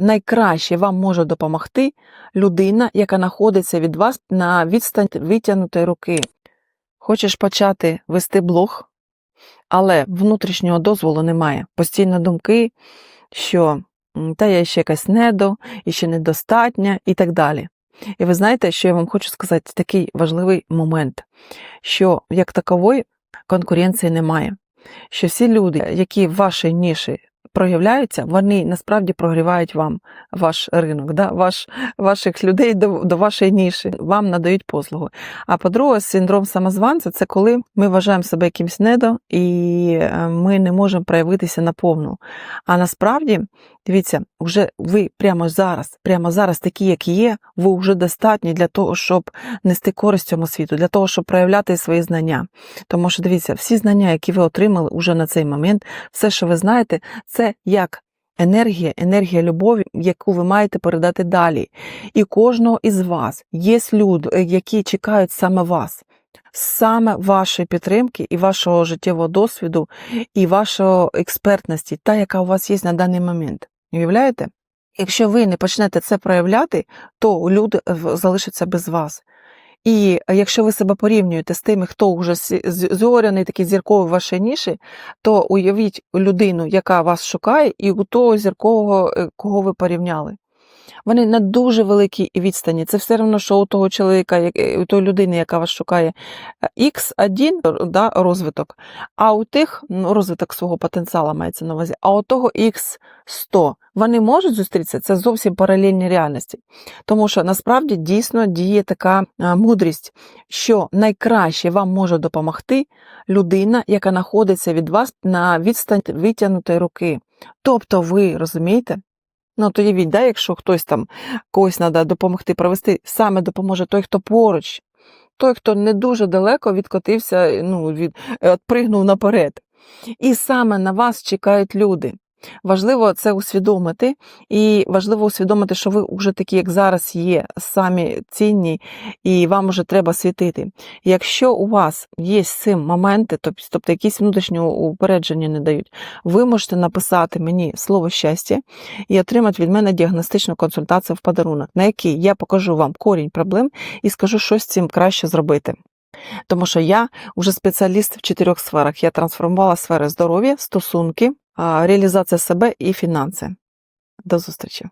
найкраще вам може допомогти людина, яка знаходиться від вас на відстань витягнутої руки. Хочеш почати вести блог, але внутрішнього дозволу немає. Постійно думки, що «М, та я ще якась недо, і ще недостатня, і так далі. І ви знаєте, що я вам хочу сказати такий важливий момент, що як такової конкуренції немає. Що всі люди, які в вашій ніші проявляються, вони насправді прогрівають вам ваш ринок, да? ваш, ваших людей до, до вашої ніші, вам надають послугу. А по-друге, синдром самозванця це коли ми вважаємо себе якимсь недо, і е, ми не можемо проявитися наповну. А насправді, дивіться, вже ви прямо зараз, прямо зараз такі, як є, ви вже достатні для того, щоб нести користь цьому світу, для того, щоб проявляти свої знання. Тому що дивіться, всі знання, які ви отримали уже на цей момент, все, що ви знаєте, це як енергія, енергія любові, яку ви маєте передати далі. І кожного із вас є люди, е, які чекають саме вас. Саме вашої підтримки і вашого життєвого досвіду, і вашої експертності, та, яка у вас є на даний момент. Уявляєте? Якщо ви не почнете це проявляти, то люди залишаться без вас. І якщо ви себе порівнюєте з тими, хто вже зоряний, такий зірковий в вашій ніші, то уявіть людину, яка вас шукає, і у того зіркового, е, кого ви порівняли. Вони на дуже великій відстані. Це все одно, що у того чоловіка, е, у тої людини, яка вас шукає, X1 да, розвиток, а у тих ну, розвиток свого потенціалу мається на увазі, а у того X100. Вони можуть зустрітися, це зовсім паралельні реальності. Тому що насправді дійсно діє така мудрість, що найкраще вам може допомогти людина, яка знаходиться від вас на відстань витягнутої руки. Тобто ви розумієте? Ну, то уявіть, да, якщо хтось там когось треба допомогти провести, саме допоможе той, хто поруч, той, хто не дуже далеко відкотився, ну, від, е, пригнув наперед. І саме на вас чекають люди. Важливо це усвідомити, і важливо усвідомити, що ви вже такі, як зараз є, самі цінні, і вам вже треба світити. Якщо у вас є з цим моменти, тобто якісь внутрішні упередження не дають, ви можете написати мені слово щастя і отримати від мене діагностичну консультацію в подарунок, на якій я покажу вам корінь проблем і скажу, що з цим краще зробити. Тому що я вже спеціаліст в чотирьох сферах. Я трансформувала сфери здоров'я, стосунки, реалізація себе і фінанси. До зустрічі!